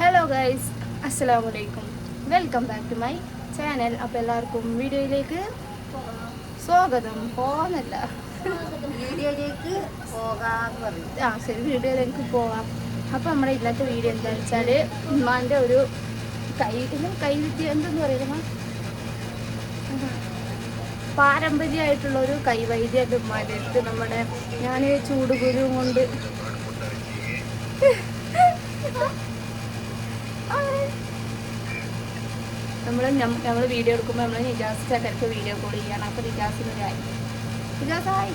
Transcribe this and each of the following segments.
Hello guys അസ്സലാമു അലൈക്കും welcome back to my channel അപ്പോൾ എല്ലാവർക്കും വീഡിയോയിലേക്ക് സ്വാഗതം. പോകുന്നില്ല വീഡിയോയിലേക്ക് ആ ശരി. വീഡിയോയിലേക്ക് പോകാം അപ്പോൾ നമ്മുടെ ഇന്നത്തെ വീഡിയോ എന്താണെന്ന് വെച്ചാൽ ഉമ്മാന്റെ ഒരു കൈ കൈവിദ്യ എന്തെന്ന് പറയുന്നത് പാരമ്പര്യമായിട്ടുള്ള ഒരു കൈവൈദ്യം ഉമ്മാന്റെ അടുത്ത്. നമ്മുടെ ഞാൻ ചൂടുകുരു കൊണ്ട് നമ്മൾ നമ്മൾ വീഡിയോ എടുക്കുമ്പോൾ നമ്മൾ നിജാസ് ചക്കരക്ക് വീഡിയോ കോൾ ചെയ്യണം. അപ്പോൾ നിജാസിന് ആയി. നിജാസ് ആയി.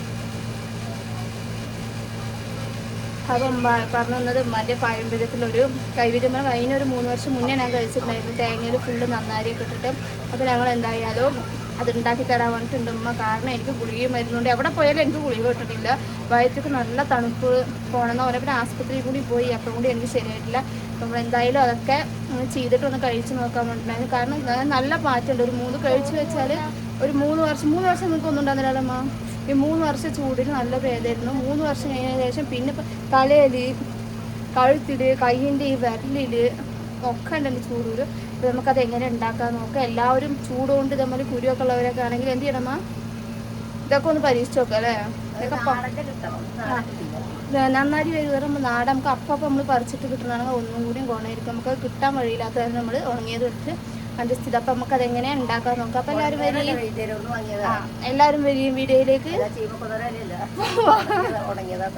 അപ്പം പറഞ്ഞു തന്നത് ഉമ്മാന്റെ പാരമ്പര്യത്തിലൊരു കൈവിരുമ്പ അതിനൊരു മൂന്ന് വർഷം മുന്നേ ഞാൻ കഴിച്ചിട്ടുണ്ടായിരുന്നു. തേങ്ങയിൽ ഫുള്ള് നന്നാരിയൊക്കെ ഇട്ടിട്ട്. അപ്പോൾ ഞങ്ങൾ എന്തായാലും അത് ഉണ്ടാക്കി തരാൻ വേണ്ടിയിട്ടുണ്ട് ഉമ്മ. കാരണം എനിക്ക് ഗുളികയും മരുന്നുണ്ട്. എവിടെ പോയാലും എനിക്ക് ഗുളിക കിട്ടുന്നില്ല വയറ്റൊക്കെ നല്ല തണുപ്പ് പോകണമെന്ന് പറഞ്ഞാൽ പിന്നെ ആസ്പത്രിയിൽ കൂടി പോയി. അപ്പം കൂടി എനിക്ക് ശരിയായിട്ടില്ല. നമ്മൾ എന്തായാലും അതൊക്കെ ചെയ്തിട്ടൊന്ന് കഴിച്ച് നോക്കാൻ വേണ്ടിയിട്ടുണ്ടായിരുന്നു കാരണം നല്ല മാറ്റമുണ്ട്. ഒരു മൂന്ന് കഴിച്ച് വെച്ചാൽ ഒരു മൂന്ന് വർഷം മൂന്ന് വർഷം നിങ്ങൾക്ക് ഒന്നും ഉണ്ടാകുന്നില്ലല്ലോ ഈ മൂന്ന് വർഷം ചൂടിൽ നല്ല ഭേദമായിരുന്നു. മൂന്ന് വർഷം കഴിഞ്ഞതിന് ശേഷം പിന്നെ തലയിൽ കഴുത്തിൽ കയ്യിന്റെ ഈ വിരലിൽ ഒക്കെ ഉണ്ടല്ലോ ചൂടൂര്. അപ്പോൾ നമുക്കത് എങ്ങനെ ഉണ്ടാക്കാൻ നോക്കാം? എല്ലാവരും ചൂടുകൊണ്ട് ഇതേമാതിരി കുരുവൊക്കെ ഉള്ളവരൊക്കെ ആണെങ്കിൽ എന്ത് ചെയ്യണമ്മ ഇതൊക്കെ ഒന്ന് പരീക്ഷിച്ച് നോക്കാം അല്ലേ? ഇതൊക്കെ നാട്ടിലില്ല വരുമ്പോൾ നാട് നമുക്ക് അപ്പം നമ്മൾ പറിച്ചിട്ട് കിട്ടണമെങ്കിൽ ഒന്നും കൂടിയും ഗുണമായിരിക്കും നമുക്ക് കിട്ടാൻ വഴിയില്ലാത്തതായിരുന്നു നമ്മൾ ഉണങ്ങിയത് വെച്ച് അഡ്ജസ്റ്റ് ചെയ്ത്. അപ്പം നമുക്ക് അതെങ്ങനെ ഉണ്ടാക്കാൻ നോക്കാം. അപ്പം എല്ലാവരും വരികയും എല്ലാരും ആ എല്ലാവരും വരികയും വീഡിയോയിലേക്ക്.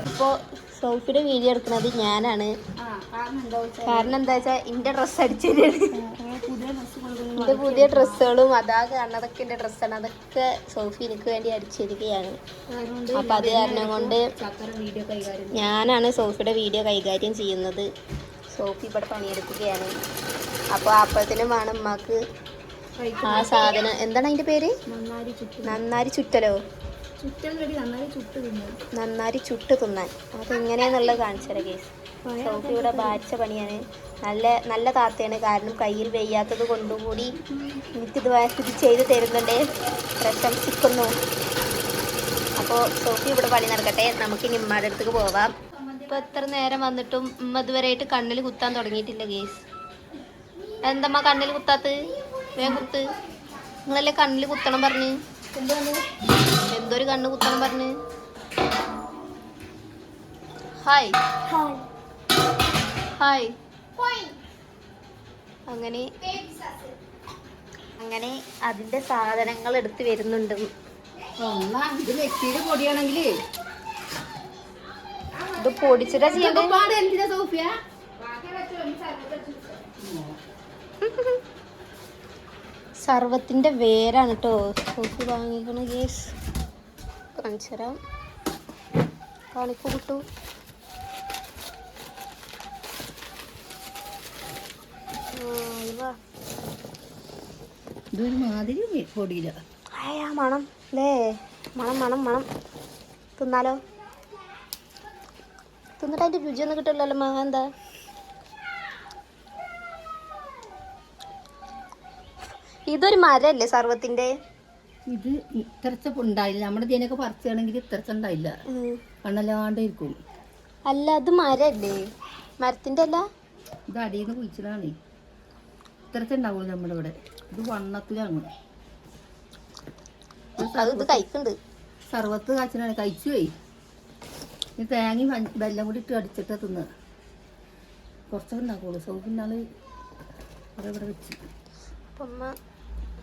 അപ്പൊ സോഫിയുടെ വീഡിയോ എടുക്കുന്നത് ഞാനാണ്. ആ കാരണം എന്താ വെച്ചാൽ കാരണം ഡ്രസ് അടിച്ചിട്ട് എന്റെ ഡ്രസ്സ് അടിച്ചതാണ് പുതിയ എന്റെ പുതിയ ഡ്രസ്സുകളും അതാ കാരണം അതൊക്കെ എന്റെ ഡ്രസ്സാണ് അതൊക്കെ സോഫി എനിക്ക് വേണ്ടി അടിച്ചിരിക്കുകയാണ് അപ്പൊ അത് കാരണം കൊണ്ട് വീഡിയോ കൈകാര്യം ഞാനാണ് സോഫിയുടെ വീഡിയോ കൈകാര്യം ചെയ്യുന്നത്. സോഫി ഇവിടെ പണിയെടുക്കുകയാണ്. അപ്പോൾ അപ്പത്തിനും വേണം ഉമ്മാക്ക് ആ സാധനം. എന്താണ് അതിന്റെ പേര്? നന്നാരി ചുറ്റലോ നന്നാരി ചുട്ട് തിന്നാൻ. അതെങ്ങനെയാന്നുള്ളത് കാണിച്ചാ കേസ് സോഫി ഇവിടെ ബാധിച്ച പണിയാണ്. നല്ല നല്ല താത്തയാണ്. കാരണം കയ്യിൽ വെയ്യാത്തത് കൊണ്ടുകൂടി എനിക്കിത് സ്ഥിതി ഇത് ചെയ്ത് തരുന്നുണ്ട്. പ്രശംസിക്കുന്നു. അപ്പോൾ സോഫി ഇവിടെ പണി നടക്കട്ടെ. നമുക്ക് ഇനി ഉമ്മാടെ അടുത്തേക്ക് പോവാം. ഇപ്പോൾ എത്ര നേരം വന്നിട്ടും ഉമ്മ ഇതുവരെയായിട്ട് കണ്ണിൽ കുത്താൻ തുടങ്ങിയിട്ടില്ല കേസ് എന്തമ്മ കണ്ണിൽ കുത്താത്ത്? വേഗം കുത്ത്. നിങ്ങളല്ലേ കണ്ണിൽ കുത്തണം പറഞ്ഞ്. എന്തൊരു കണ്ണ് കുത്തണം പറഞ്ഞ്. ഹായ്. ഹായ്. അങ്ങനെ അങ്ങനെ അതിന്റെ സാധനങ്ങൾ എടുത്ത് വരുന്നുണ്ട്. ഇത് നെറ്റിയുടെ പൊടിയാണെങ്കിൽ ഇത് പൊടിച്ചിട്ടാ ചെയ്യണ്ടേ? സോഫിയ? സർവത്തിന്റെ വേരാണ് കേട്ടോ നോക്കി വാങ്ങിക്കണ കേസ് കാണിച്ചുതരാം. കാണിക്കു. കിട്ടു ഇതൊരു മാതിരി പൊടിയില്ല അയ്യാ മണം. അല്ലേ മണം മണം മണം. തിന്നാലോ? തിന്നിട്ട് അതിന്റെ രുചിയൊന്നും കിട്ടില്ലല്ലോ മാ എന്താ ഇതൊരു മരല്ലേ സർവത്തിന്റെ? ഇത് ഇത്രച്ച ഉണ്ടായില്ല. നമ്മുടെ ഇതിനൊക്കെ പറിച്ചാണെങ്കിൽ ഇത്രച്ച ഉണ്ടായില്ല. കണ്ണല്ലാണ്ട് ഇരിക്കും അല്ല അത് മരല്ലേ? മരത്തിന്റെ അല്ല? ഇത് അടിയിൽ നിന്ന് കുഴിച്ചതാണ് ഇത്രച്ച ഉണ്ടാവുള്ളൂ നമ്മുടെ ഇവിടെ. ഇത് വണ്ണത്തിലാണ്. അത് ഇത് കഴിക്കുന്നുണ്ട് സർവത്ത് കാച്ചിനാണ് കഴിച്ചു പോയി. ഈ തേങ്ങയും പഞ്ച- വെല്ലം കൂടി ഇട്ട് അടിച്ചിട്ട് തിന്ന്. കുറച്ചൊക്കെ ഉണ്ടാക്കുള്ളൂ. സൗപ്പിന്നാൾ കുറെ ഇവിടെ വെച്ച്. അപ്പം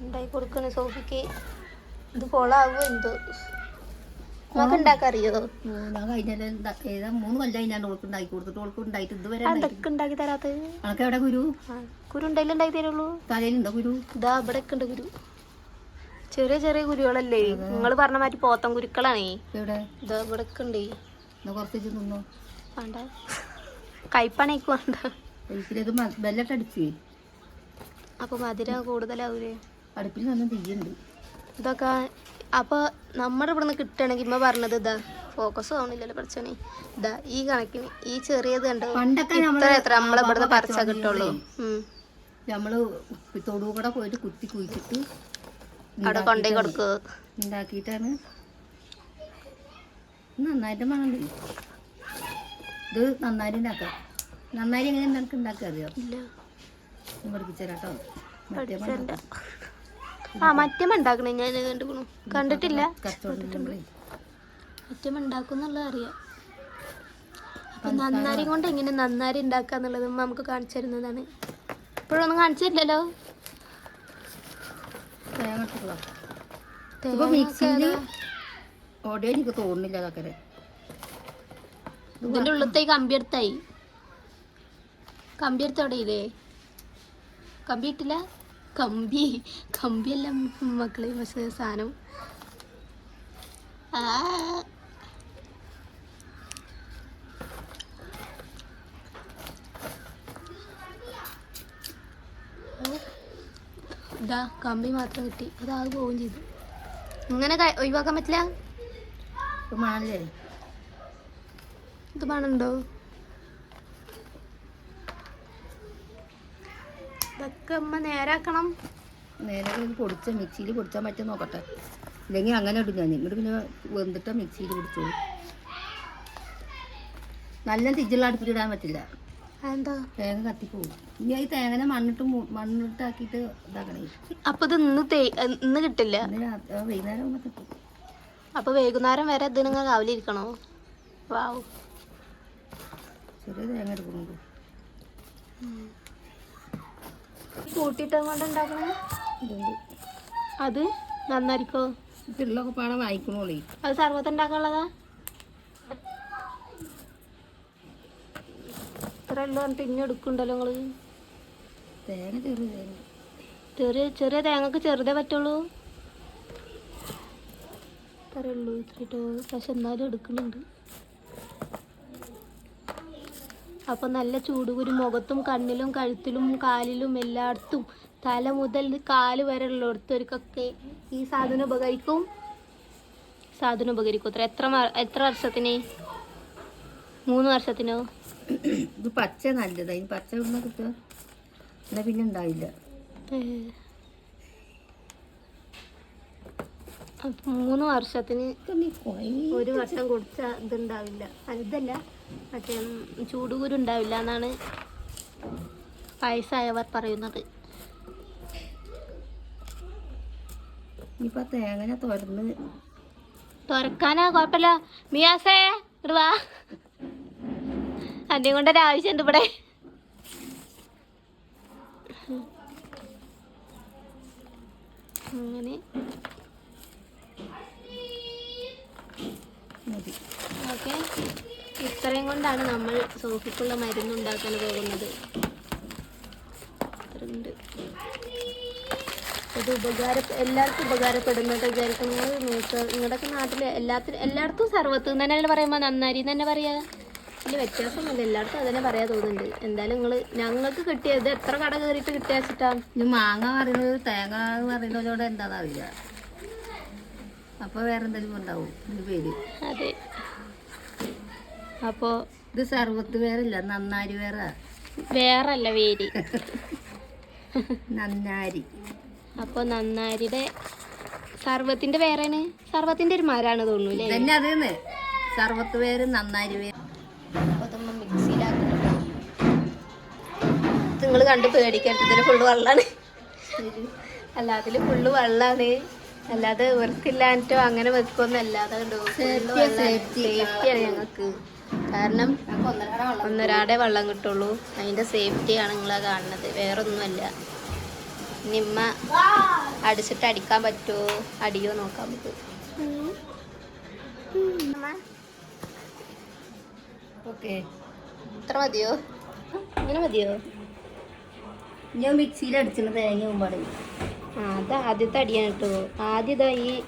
ഉണ്ടാക്കി കൊടുക്കണ സോഫിക്ക്. ഇത് കൊളാവോ എന്തോ? നമുക്ക് ഉണ്ടാക്കറിയോ? ഓ, ഞാൻ കഴിഞ്ഞാൽ ഏതാ മൂന്ന് കൊല്ലം കഴിഞ്ഞാൽ ഓൾക്ക് ഉണ്ടാക്കി കൊടുത്തിട്ട് ഓൾക്ക് ഉണ്ടായിട്ട് ഇതുവരെ ഉണ്ടായിട്ട് അതൊക്കെ ഉണ്ടാക്കി തരാത്തത് അനക്ക് എവിടെ ഗുരു? ആ, കുരു ഉണ്ടായില്ല ഉണ്ടാക്കി തരുള്ളൂ. തലയിലുണ്ടോ ഗുരു? ഇതാ ഇവിടെ ഉണ്ട് കുരു ചെറിയ ചെറിയ കുരുകളല്ലേ നിങ്ങൾ പറഞ്ഞ മാറ്റി പോത്തൻ കുരുക്കളാണേ ഇതാ ഇവിടെ ഉണ്ട്. എന്നാ കുറച്ച് വെച്ച് തിന്നോ. വേണ്ട. കയ്പാണേക്ക് വേണ്ട. ഒരിക്കലും വെല്ലട്ട് അടിച്ച്. അപ്പൊ മധുര കൂടുതലാവൂലേ? അടുപ്പിൽ നല്ല തീയുണ്ട് ഇതൊക്കെ അപ്പൊ നമ്മുടെ ഇവിടെ നിന്ന് കിട്ടണമെങ്കിൽ ഇമ്മ പറഞ്ഞത് ഇതാ ഫോക്കസ് ആവണില്ലല്ലോ പഠിച്ചോണേ ഇതാ ഈ കണക്കിന് ഈ ചെറിയത് കണ്ടോ പണ്ടൊക്കെ ഇത്ര എത്ര നമ്മളെ ഇവിടുന്ന് പറിച്ചാ കിട്ടുള്ളൂ. നമ്മൾ നമ്മൾ തൊടു കൂടെ പോയിട്ട് കുത്തി കുഴിച്ചിട്ട് അവിടെ കൊണ്ടേ കൊടുക്കുക ഉണ്ടാക്കിയിട്ടാണ്. നന്നായിട്ട് മണണ്ട്. ഇത് നന്നായിട്ട് ഉണ്ടാക്കാം. നന്നായി എങ്ങനെ നിനക്ക് ഉണ്ടാക്കുക അറിയോ? ഇല്ല. പഠിപ്പിച്ചു തരാം മറ്റേ ആ മറ്റേ ഉണ്ടാക്കണേ. ഞാൻ കണ്ടുക്കണു. കണ്ടിട്ടില്ല. മറ്റേ ഉണ്ടാക്കുന്നുള്ളത് അറിയാം. അപ്പൊ നന്നാരി കൊണ്ട് എങ്ങനെ നന്നാരി ഉണ്ടാക്കാന്നുള്ളത് ഉമ്മ നമുക്ക് കാണിച്ചു തരുന്നതാണ്. ഇപ്പോഴൊന്നും കാണിച്ചു തരില്ലല്ലോ തേങ്ങ ഇട്ടിട്ടുള്ള തേങ്ങ ഇപ്പൊ മിക്സിയിൽ ഒക്കെ ഓടിയോ എനിക്ക് തോന്നുന്നില്ല അതൊക്കെ. ഇതിന്റെ ഉള്ളത്തെ കമ്പി എടുത്തായി. കമ്പി എടുത്ത് അവിടെ ഇല്ലേ? കമ്പി ഇട്ടില്ല? കമ്പി കമ്പിയല്ല മക്കളെ പക്ഷേ സാധനം. ഇതാ കമ്പി മാത്രം കിട്ടി. അതാകെ പോവുകയും ചെയ്തു. ഇങ്ങനെ ഒഴിവാക്കാൻ പറ്റില്ല? മണല്ലേ? ഇത് പണുണ്ടോ അമ്മ നേരാക്കണം. നേരെ പൊടിച്ച മിക്സിയിൽ പൊടിച്ചാൽ പറ്റും നോക്കട്ടെ. ഇല്ലെങ്കിൽ അങ്ങനെ ഇടും ഞാൻ. ഇങ്ങോട്ട് പിന്നെ വെന്തിട്ട് മിക്സിയിൽ പൊടിച്ചോളൂ. നല്ല തിജുള്ള അടുപ്പിലിടാൻ പറ്റില്ല. എന്താ തേങ്ങ കത്തിപ്പോവും. ഇനി ഈ തേങ്ങനെ മണ്ണിട്ട് മണ്ണിട്ടാക്കിയിട്ട് ഇതാക്കണേ. അപ്പൊ ഇത് ഇന്ന് ഇന്ന് കിട്ടില്ല? വൈകുന്നേരം കിട്ടും. അപ്പൊ വൈകുന്നേരം വരെ ഇതിനങ്ങൾ രാവിലെ ഇരിക്കണോ വാവ് ചെറിയ തേങ്ങ എടുക്കുന്നുണ്ട്. കൂട്ടിയിട്ടും കൊണ്ട് ഉണ്ടാക്കണേ ഇതുണ്ട്. അത് നന്നായിരിക്കോ? പിള്ളൊക്കെ പാടെ വായിക്കണോളേ. അത് സർവത്ത് ഉണ്ടാക്കാനുള്ളതാ ഇത്ര എല്ലാം പറഞ്ഞിട്ട് ഇനി എടുക്കണ്ടല്ലോ നിങ്ങൾ? തേങ്ങ ചെറിയ തേങ്ങ. ചെറിയ ചെറിയ തേങ്ങക്ക് ചെറുതേ പറ്റുള്ളൂ. ഇത്രേ ഉള്ളൂ ഇത്രട്ടോ പക്ഷെ എന്നാലും എടുക്കുന്നുണ്ട്. അപ്പൊ നല്ല ചൂടുകുരു മുഖത്തും കണ്ണിലും കഴുത്തിലും കാലിലും എല്ലായിടത്തും തല മുതൽ കാൽ വരെ ഉള്ളിടത്തൊരുക്കൊക്കെ ഈ സാധനം ഉപകരിക്കും. സാധനം ഉപകരിക്കും. അത്ര എത്ര എത്ര വർഷത്തിന്? മൂന്ന് വർഷത്തിനോ? ഇത് പച്ച നല്ലതാ. ഇനി പച്ച കിട്ടുക പിന്നെ ഉണ്ടാവില്ല. മൂന്ന് വർഷത്തിന് ഒരു വർഷം കുടിച്ച ഇതുണ്ടാവില്ല. ഇതല്ല. മറ്റേ ചൂടുകുരു ഉണ്ടാവില്ല എന്നാണ് വയസ്സായവർ പറയുന്നത്. ഇനിയിപ്പോ തേങ്ങ തുറന്ന് തുറക്കാനാ കുഴപ്പമില്ല. മിയാസേ ഇടുവാ വാ. അന്യം കൊണ്ടൊരു ആവശ്യമുണ്ട് ഇവിടെ. അങ്ങനെ. ഓക്കെ. ഇത്രയും കൊണ്ടാണ് നമ്മൾ സോഫിക്കുള്ള മരുന്ന് ഉണ്ടാക്കാൻ പോകുന്നത്. ഇത്രയുണ്ട്. ഇത് ഉപകാര എല്ലാവർക്കും ഉപകാരപ്പെടുന്നത് വിചാരിക്കുന്നത് നിങ്ങൾക്ക് നിങ്ങളുടെയൊക്കെ നാട്ടിൽ എല്ലാത്തിനും എല്ലായിടത്തും സർവത്ത് തന്നെയല്ലേ പറയുമ്പോൾ നന്നാരി തന്നെ പറയാ വലിയ വ്യത്യാസമൊന്നുമില്ല. എല്ലായിടത്തും അതന്നെ പറയാൻ തോന്നുന്നുണ്ട്. എന്തായാലും നിങ്ങൾ ഞങ്ങൾക്ക് കിട്ടിയത് എത്ര കട കയറിയിട്ട് കിട്ടിയ വെച്ചിട്ടാ ഇനി മാങ്ങ പറയുന്നത് തേങ്ങ എന്ന് പറയുന്നതിനോട് എന്താണെന്ന് അറിയില്ല. അപ്പൊ വേറെ എന്തെങ്കിലും ഉണ്ടാവും പേര്. അതെ. അപ്പോൾ ഇത് സർവത്ത് വേറല്ല നന്നാരി വേറെ. വേറല്ല വേരി. നന്നാരി. അപ്പോൾ നന്നാരിയുടെ സർവത്തിന്റെ പേരാണ് സർവത്തിന്റെ ഒരു മരാണ് തോന്നുന്നു തന്നെ അതേന്ന്. സർവത്ത് വേര് നന്നാരി വേര്. മിക്സിയിലാക്കുന്നുണ്ടോ നിങ്ങൾ കണ്ട് പേടിക്കരുത്. ഇതിൽ ഫുള്ള് വെള്ളമാണ് അല്ല അതിൽ ഫുള്ള് വെള്ളമാണ് അല്ലാതെ വൃത്തില്ലാഞ്ഞിട്ടോ അങ്ങനെ വെക്കൊന്നല്ല അതുകൊണ്ട് സേഫ്റ്റിയാണ് ഞങ്ങൾക്ക്. കാരണം ഒന്നരാടെ വെള്ളം കിട്ടുള്ളൂ. അതിന്റെ സേഫ്റ്റിയാണ് നിങ്ങളെ കാണുന്നത്. വേറൊന്നുമല്ല. നിമ്മ അടിച്ചിട്ട് അടിക്കാൻ പറ്റുമോ? അടിയോ നോക്കാൻ പറ്റുമോ ഓക്കെ ഇത്ര മതിയോ? അങ്ങനെ മതിയോ? ഞാൻ മിക്സിയിൽ അടിച്ചിട്ട് തേങ്ങ മുമ്പാട് അത് ആദ്യത്തെ അടിയാണ് കേട്ടോ. ആദ്യം ഇതാ ഈ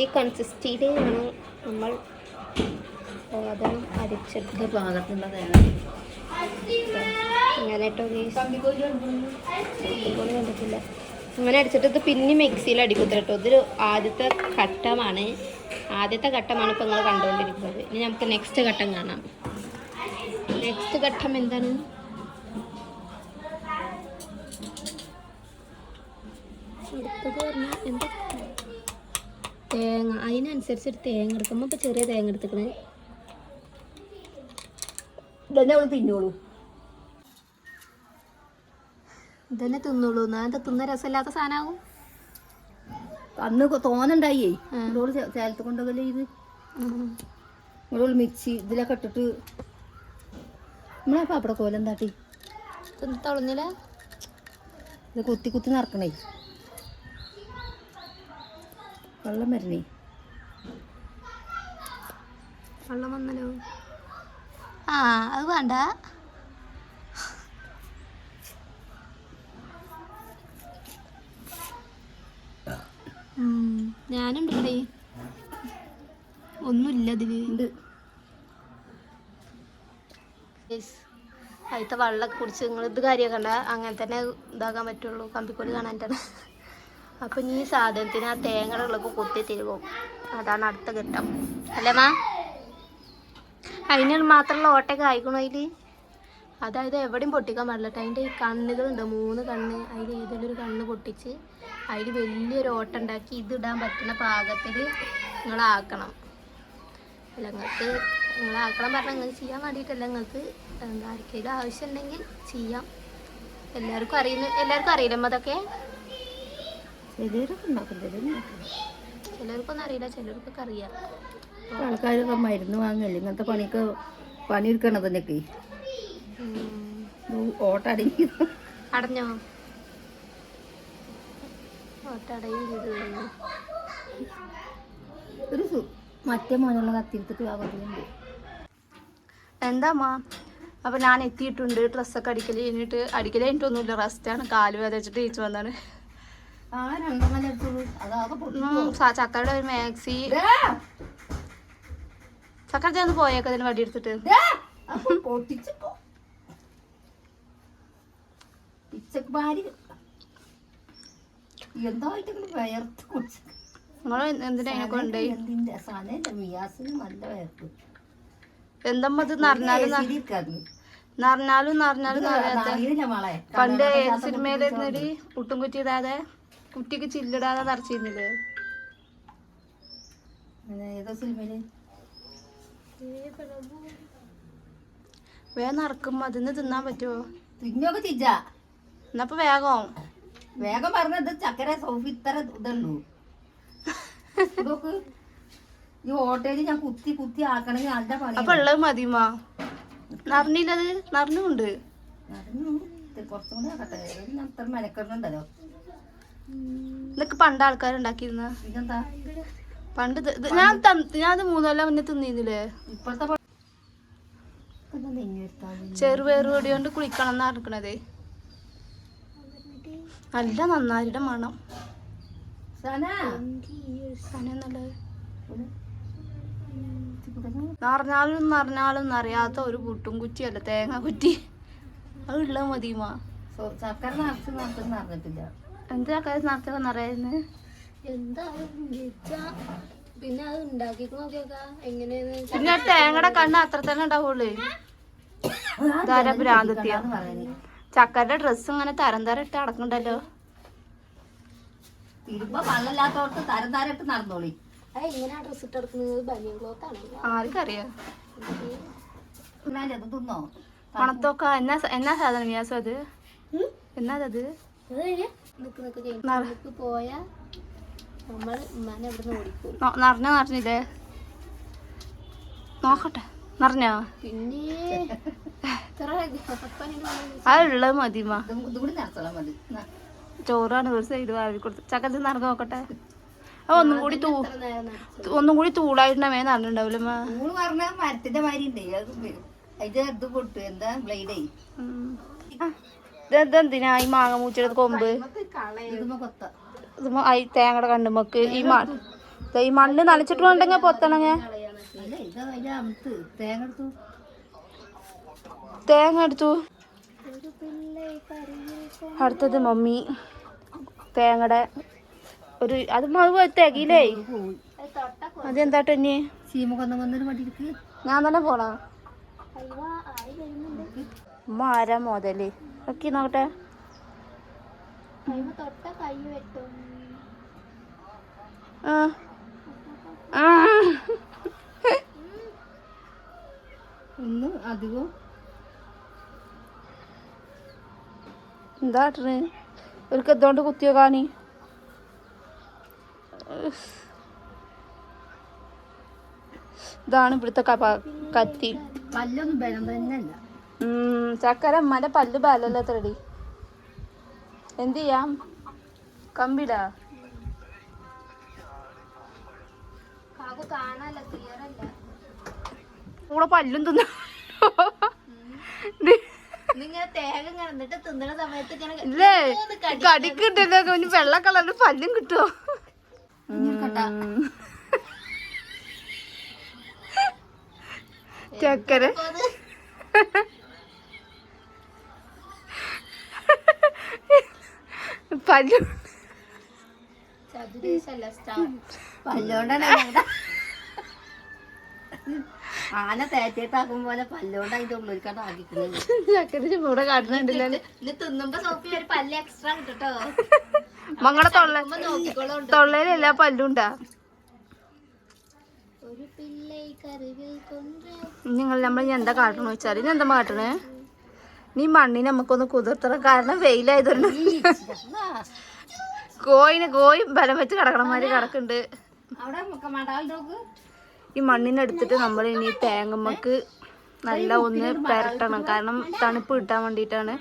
ഈ കൺസിസ്റ്റിയിലാണ് നമ്മൾ സാധനം അരച്ചെടുത്ത പാകത്തുള്ള തേങ്ങ. ഇങ്ങനെ കേട്ടോ ഇപ്പോൾ കണ്ടിട്ടില്ല. അങ്ങനെ അടിച്ചിട്ട് ഇത് പിന്നെ മിക്സിയിൽ അടിക്കത്തില്ല കേട്ടോ. ഇതൊരു ആദ്യത്തെ ഘട്ടമാണ്. ആദ്യത്തെ ഘട്ടമാണ് ഇപ്പോൾ നിങ്ങൾ കണ്ടുകൊണ്ടിരിക്കുന്നത്. ഇനി നമുക്ക് നെക്സ്റ്റ് ഘട്ടം കാണാം. നെക്സ്റ്റ് ഘട്ടം എന്താണ്? അടുത്തത് പറഞ്ഞാൽ എന്താ തേങ്ങ അതിനനുസരിച്ച് തേങ്ങ എടുക്കുമ്പോൾ ഇപ്പോൾ ചെറിയ തേങ്ങ എടുത്തിക്കണേ. ഇതന്നെ അവൾ തിന്നോളൂ. ഇതന്നെ തിന്നുള്ളൂ എന്നാ തിന്ന രസമില്ലാത്ത സാധനമാകും അന്ന് തോന്നുണ്ടായേ ഇവളോട് ചേലത്ത് കൊണ്ടുപോകല്ലേ ഇത് ഇങ്ങനെ മിക്സി ഇതിലൊക്കെ ഇട്ടിട്ട്. നമ്മളെ പാപ്പട കോലെന്താട്ടി തുളഞ്ഞില്ല? ഇത് കുത്തി കുത്തി നടക്കണേ. വെള്ളം വരണേ. വെള്ളം വന്നല്ലോ. ആ അത് വേണ്ട. ഞാനുണ്ടല്ലേ ഒന്നുമില്ല ഇതിൽ. ഉണ്ട്. അതിലത്തെ വെള്ളമൊക്കെ കുടിച്ച് നിങ്ങൾ ഇത് കാര്യമൊക്കെ കണ്ട അങ്ങനെ തന്നെ ഇതാക്കാൻ പറ്റുള്ളൂ. കമ്പിക്കോട് കാണാൻ തന്നെ അപ്പം ഈ സാധനത്തിന് ആ തേങ്ങകളൊക്കെ കുത്തി തിരുവും? അതാണ് അടുത്ത ഘട്ടം. അല്ലേ മാ? അതിന് മാത്രമുള്ള ഓട്ടൊക്കെ ആയിക്കണോ അതിൽ അതായത് എവിടെയും പൊട്ടിക്കാൻ പാടില്ല കേട്ടോ. അതിന്റെ കണ്ണുകളുണ്ട് മൂന്ന് കണ്ണ്. അതിൽ ഏതെങ്കിലും ഒരു കണ്ണ് പൊട്ടിച്ച് അതിൽ വലിയൊരു ഓട്ട ഉണ്ടാക്കി ഇതിടാൻ പറ്റുന്ന പാകത്തിൽ നിങ്ങളാക്കണം അല്ല നിങ്ങൾക്ക് നിങ്ങളാക്കണം പറഞ്ഞാൽ നിങ്ങൾക്ക് ചെയ്യാൻ വേണ്ടിയിട്ടല്ല. നിങ്ങൾക്ക് എന്താ ആർക്കെങ്കിലും ആവശ്യമുണ്ടെങ്കിൽ ചെയ്യാം. എല്ലാവർക്കും അറിയുന്ന എല്ലാവർക്കും അറിയില്ല അതൊക്കെ ചിലരൊക്കെ ഉണ്ടാക്കും ചിലര് ചിലർക്കൊന്നും അറിയില്ല ചിലർക്കൊക്കെ അറിയാം ആൾക്കാരൊക്കെ മരുന്ന് വാങ്ങല്ലേ ഇങ്ങനത്തെ പണിയൊക്കെ പണിയെടുക്കണത് തന്നെയൊക്കെ ഓട്ടടങ്ങി അടഞ്ഞോ? ഓട്ടടയും ചെയ്ത് കഴിഞ്ഞു ഒരു സു- മറ്റേ മോനുള്ള കത്തിരിത്തിട്ട് ആകുന്നുണ്ട് എന്താ അമ്മ? അപ്പോൾ ഞാൻ എത്തിയിട്ടുണ്ട് ഡ്രസ്സൊക്കെ അടിക്കൽ കഴിഞ്ഞിട്ട്. അടിക്കൽ കഴിഞ്ഞിട്ടൊന്നുമില്ല റെസ്റ്റാണ് കാൽ വേദനിച്ചിട്ട് ടീച്ചർ വന്നാണ് ചക്കയുടെ ഒരു മാക്സി. ചക്കര ചേർന്ന് പോയേക്ക അതിന് വടി എടുത്തിട്ട്. പൊട്ടിച്ചപ്പോ പിച്ചക്കാരി എന്തായിട്ട് വയർത്ത് കുടിച്ചു. നിങ്ങൾ എന്തിനാ അതിനെ കൊണ്ടുപോയി എന്തിന്റെ സാധനം മിയാസിന് നല്ല വയർത്ത് എന്തമ്മ ഇത് നിറഞ്ഞാലും നിറഞ്ഞാലും നിറഞ്ഞാലും പണ്ട് ഏത് സിനിമയിലിരുന്നൊരു പുട്ടും കുറ്റി കുറ്റിക്ക് ചില്ലിടാതെ നിറച്ചിരുന്നില്ലേ വേഗം നടക്കും അതിന്ന് തിന്നാൻ പറ്റുമോ തിന്നൊക്കെ തിജ എന്നപ്പോ വേഗം. വേഗം പറഞ്ഞത് ചക്കര സോഫി ഇത്ര ഇതുള്ളൂ. ഇതൊക്കെ ഈ ഹോട്ടലിൽ ഞാൻ കുത്തി കുത്തി ആക്കണമെങ്കിൽ നല്ല പണി അപ്പൊ ഉള്ളത് മതിമാ നറിഞ്ഞില്ലത് നറിഞ്ഞുണ്ട് കുറച്ചും കൂടി ആക്കട്ടെ. ഞാൻ അത്ര മെനക്കെടുന്നുണ്ടല്ലോ ഇതൊക്കെ പണ്ട് ആൾക്കാരുണ്ടാക്കിയിരുന്ന പണ്ട് ഞാൻ ഞാനത് മൂന്നല്ല മുന്നേ തിന്നിരുന്നില്ലേ നെഞ്ഞെടുത്താ പൊടി കൊണ്ട് കുളിക്കണം എന്നാ നടക്കണത് നല്ല നന്നാരിയുടെ മണം. നിറഞ്ഞാലും നിറഞ്ഞാലും അറിയാത്ത ഒരു പുട്ടും കുറ്റിയല്ല തേങ്ങ കുറ്റി. അത് ഉള്ള മതിയുമാ. സർക്കാർ നിറച്ച് നിറഞ്ഞിട്ടില്ല എന്താ കാര്യം പിന്നെ അത് ഉണ്ടാക്കി നോക്കിയൊക്കെ. എങ്ങനെയാണ് പിന്നെ തേങ്ങയുടെ കണ്ണ് അത്ര തന്നെ ഉണ്ടാവുള്ളൂ പറയുന്നത് ചക്കരുടെ ഡ്രസ്സ് ഇങ്ങനെ തരം തരം ഇട്ട് അടക്കണ്ടല്ലോ വെള്ളമില്ലാത്തോടത്ത് തരം തരം ഇട്ട് നടന്നോളി. എങ്ങനെയാ ഡ്രസ് ഇട്ടെടുക്കുന്നത് ബനിയൻ ക്ലോത്ത് ആണ്? ആർക്കറിയാം. പണത്തൊക്കെ എന്നാ എന്നാ സാധനം? വ്യാസം അത്? എന്നാ അത്? നിക്ക് നിക്ക് ചെയ്യും നിറ- നിക്ക് നമ്മൾ ഉമ്മാനെ അവിടെ നിന്ന് ഓടിക്കും. ന- നിറഞ്ഞ നിറഞ്ഞില്ലേ നോക്കട്ടെ. നിറഞ്ഞോ? പിന്നെ അതുള്ളത് മതി. ചോറാണ് ഒരു സൈഡ് വാരി കൊടുത്ത്. ചക്കത്തിൽ നിറഞ്ഞു നോക്കട്ടെ. അത് ഒന്നും കൂടി തൂ ഒന്നും കൂടി തൂളായിട്ടുണ്ടേ നിറഞ്ഞിട്ടുണ്ടാവില്ല മരത്തിന്റെ മാതിരി ഉണ്ട് അത് ഇത് പൊട്ടു. എന്താ ബ്ലേഡേ. ഇതെന്തിനാ ഈ മാങ്ങ മൂച്ചിടത്ത് കൊമ്പ്? ഈ തേങ്ങയുടെ കണ്ണുമക്ക് ഈ മണ്ണ് ദേ ഈ മണ്ണ് നനച്ചിട്ട് വേണ്ടെങ്കിൽ പൊത്തണങ്ങ. തേങ്ങ എടുത്തു. അടുത്തത് മമ്മി തേങ്ങയുടെ ഒരു അത് മഴ തികയില്ലേ? പോയി അതെന്താ ടെന്നി ചീമ കൊന്ന വന്നൊരു മടിക്ക് ഞാൻ തന്നെ പോണോ മരം മുതൽ? ഒക്കെ നോക്കട്ടെ. ഒന്ന് അധികം. എന്താ കാട്ടണ്? ഒരു എന്തുകൊണ്ട് കുത്തിയോ കാണി? ഇതാണ് ഇവിടുത്തെ കത്തി. വല്ലൊന്നും ബലം തന്നെയല്ല. ചക്കര അമ്മന്റെ പല്ല് ബാലല്ല ത്രടി എന്ത് ചെയ്യാം? കമ്പിടാ. കൂടെ പല്ലും തിന്ന. കടിക്ക്. വെള്ള കളറിൽ പല്ലും കിട്ടുമോ ചക്കര. പല്ലു ഞങ്ങടെ ആന തേച്ചിട്ടാക്കും പോലെ പല്ലോണ്ട് അതിന്റെ ഉള്ളിലേക്കാണ് ആക്കിക്കുന്നത് ഇവിടെ കാട്ടുന്നുണ്ടല്ലോ. ഇത് തിന്നുമ്പോ സോഫി ഒരു പല്ല് എക്സ്ട്രാ കിട്ടോ മങ്ങളെ തൊള്ള നോക്കിക്കോളും. തൊള്ളയിൽ എല്ലാ പല്ലും ഉണ്ടാ ഒരു പിള്ളை കരുവിൽ കൊണ്ടേ നിങ്ങൾ നമ്മൾ എന്താ കാട്ടണെന്ന് വെച്ചാൽ ഇനി എന്താ കാട്ടണേ? നീ മണ്ണിനെ നമുക്കൊന്ന് കുതിർത്തണം. കാരണം വെയിലായതുകൊണ്ട്. കോയിന് കോയി ബലം വെച്ച് കിടക്കണമാതിരി കിടക്കുന്നുണ്ട്. ഈ മണ്ണിനെടുത്തിട്ട് നമ്മൾ ഇനി തേങ്ങമ്മക്ക് നല്ല ഒന്ന് പെരട്ടണം. കാരണം തണുപ്പ് കിട്ടാൻ വേണ്ടിയിട്ടാണ്.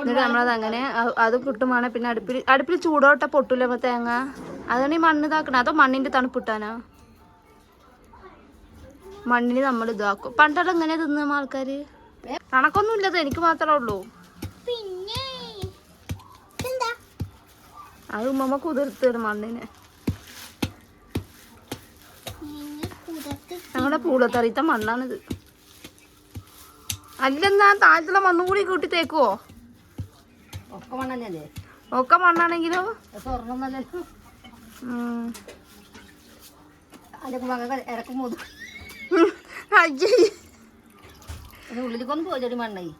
എന്നിട്ട് നമ്മളത് അങ്ങനെ അത് കിട്ടുമാണ് പിന്നെ അടുപ്പിൽ അടുപ്പിൽ ചൂടോട്ട പൊട്ടൂല നമ്മൾ തേങ്ങ? അതാണ് ഈ മണ്ണ് ഇതാക്കണം അതോ മണ്ണിന്റെ തണുപ്പ് കിട്ടാനാ? മണ്ണിന് നമ്മൾ ഇതാക്കും. പണ്ടെല്ലാം ഇങ്ങനെ തിന്നുന്ന ആൾക്കാര്? കണക്കൊന്നും ഇല്ലത് എനിക്ക് മാത്രമേ ഉള്ളൂ. പിന്നെ അത് ഉമ്മമ്മ കുതിർത്ത് മണ്ണിന്. ഞങ്ങളുടെ പൂളത്തറിയത്ത മണ്ണാണിത്. അല്ലെന്നാ താഴത്തുള്ള മണ്ണും കൂടി കൂട്ടി തേക്കുവോ? ഒക്കെ മണ്ണല്ലേ? ഒക്കെ മണ്ണാണെങ്കിലോ? സ്വർണം. അയ്യേ. ഉള്ളിലേക്കൊന്നും പോയി മണ്ണായി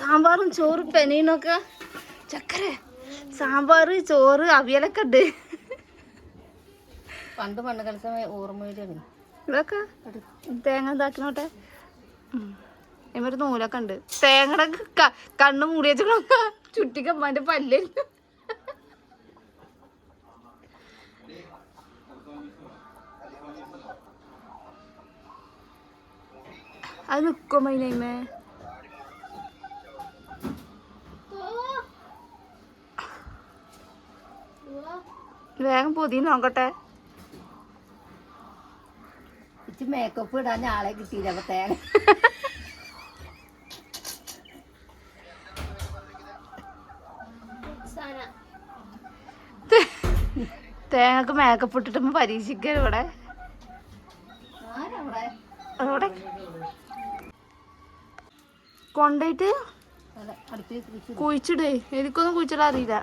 സാമ്പാറും ചോറും പെനീനൊക്കെ. ചക്കര സാമ്പാറ് ചോറ് അവിയലൊക്കെ ഉണ്ട്. പണ്ട് പണ്ട് കളിച്ച ഓർമ്മ വരികയാണ് ഇതൊക്കെ തേങ്ങ ഇതാക്കണോട്ടെ? ഇവർ നൂലൊക്കെ ഉണ്ട്. തേങ്ങയുടെ കണ്ണ് മൂടി പല്ലില്ല ചുറ്റിക്കമ്മാന്റെ പല്ല് അത് നിക്കോ മൈനൈമേ വേഗം പൊതി നോക്കട്ടെ. ഇച്ച് മേക്കപ്പ് ഇടാൻ ആളെ കിട്ടിയില്ല അപ്പൊ തേങ്ങ. തേങ്ങക്ക് മേക്കപ്പ് ഇട്ടിട്ട് പരീക്ഷിക്കൽ ഇവിടെ ആരവിടെ അവിടെ കുഴിച്ച് കുഴിച്ചിടേ. എനിക്കൊന്നും കുഴിച്ചിടാൻ അറിയില്ല.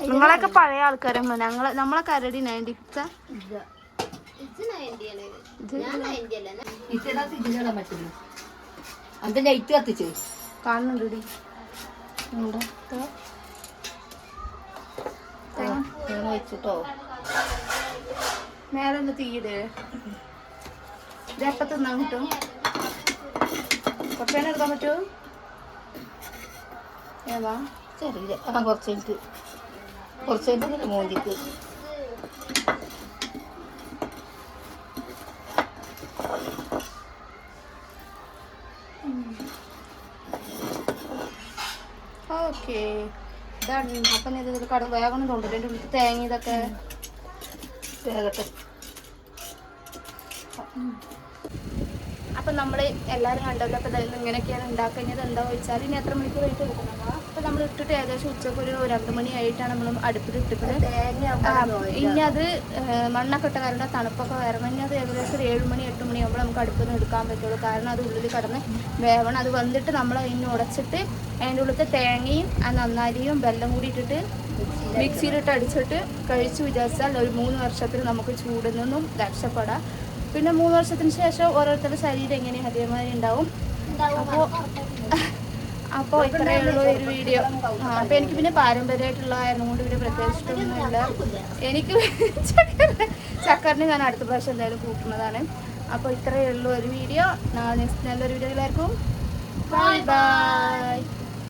നിങ്ങളൊക്കെ പഴയ ആൾക്കാരമ്മ ഞങ്ങളെ നമ്മളെ കരടി നയന്റി പറ്റില്ല. അത് ലൈറ്റ് കത്തിച്ച്. കാണുന്നുണ്ട് തേങ്ങ വെച്ചിട്ടോ? മേലെ തീയിട്. ഇത് എപ്പ തിന്നാൻ കിട്ടും. കുറച്ചേരം എടുക്കാൻ പറ്റുമോ? ഏതാ? ചെറിയ ആ കുറച്ച് എനിക്ക്. കുറച്ച് കഴിഞ്ഞിട്ട് മോന്തിക്ക്? ഓക്കെ. ഇതാണ്. അപ്പം ഇത് കട വേഗം തോന്നിട്ടുണ്ട് എന്റെ ഉള്ളിൽ തേങ്ങ ഇതൊക്കെ വേഗട്ടെ നമ്മൾ എല്ലാവരും കണ്ടല്ലോ അപ്പോൾ ഇങ്ങനെയൊക്കെയാണ് ഉണ്ടാക്കുന്നത് എന്താ വെച്ചാൽ ഇനി എത്ര മണിക്ക് ആയിട്ട് എടുക്കണം അപ്പോൾ നമ്മൾ ഇട്ടിട്ട് ഏകദേശം ഉച്ചയ്ക്ക് ഒരു രണ്ട് മണി ആയിട്ടാണ് നമ്മൾ അടുപ്പിൽ ഇട്ടിട്ട് ഇനി അത് മണ്ണൊക്കെ ഇട്ട കാരണം തണുപ്പൊക്കെ വരണം ഇനി അത് ഏകദേശം ഒരു ഏഴ് മണി എട്ട് മണി ആകുമ്പോൾ നമുക്ക് അടുപ്പിൽ നിന്ന് എടുക്കാൻ പറ്റുള്ളൂ. കാരണം അത് ഉള്ളിൽ കിടന്ന് വേവണം. അത് വന്നിട്ട് നമ്മൾ അതിന് ഉടച്ചിട്ട് അതിന്റെ ഉള്ളിലത്തെ തേങ്ങയും ആ നന്നാരിയും വെല്ലം കൂടി ഇട്ടിട്ട് മിക്സിയിലിട്ട് അടിച്ചിട്ട് കഴിച്ചു വിചാരിച്ചാൽ ഒരു മൂന്ന് വർഷത്തിൽ നമുക്ക് ചൂടിൽ നിന്നും രക്ഷപ്പെടാം. പിന്നെ മൂന്ന് വർഷത്തിന് ശേഷം ഓരോരുത്തരുടെ ശരീരം എങ്ങനെ അതേമാതിരി ഉണ്ടാവും. അപ്പോ അപ്പോ ഇത്രയേ ഉള്ളൂ ഒരു വീഡിയോ. ആ അപ്പോൾ എനിക്ക് പിന്നെ പാരമ്പര്യമായിട്ടുള്ള കൊണ്ട് പിന്നെ പ്രത്യേകിച്ചിട്ടൊന്നുമില്ല എനിക്ക് ചക്കറിന് ഞാൻ അടുത്ത പ്രാവശ്യം എന്തായാലും കൂട്ടുന്നതാണ്. അപ്പോൾ ഇത്രയേ ഉള്ളൂ ഒരു വീഡിയോ. നാളെ നെക്സ്റ്റ് നല്ലൊരു വീഡിയോ എല്ലാവർക്കും ബൈ ബൈ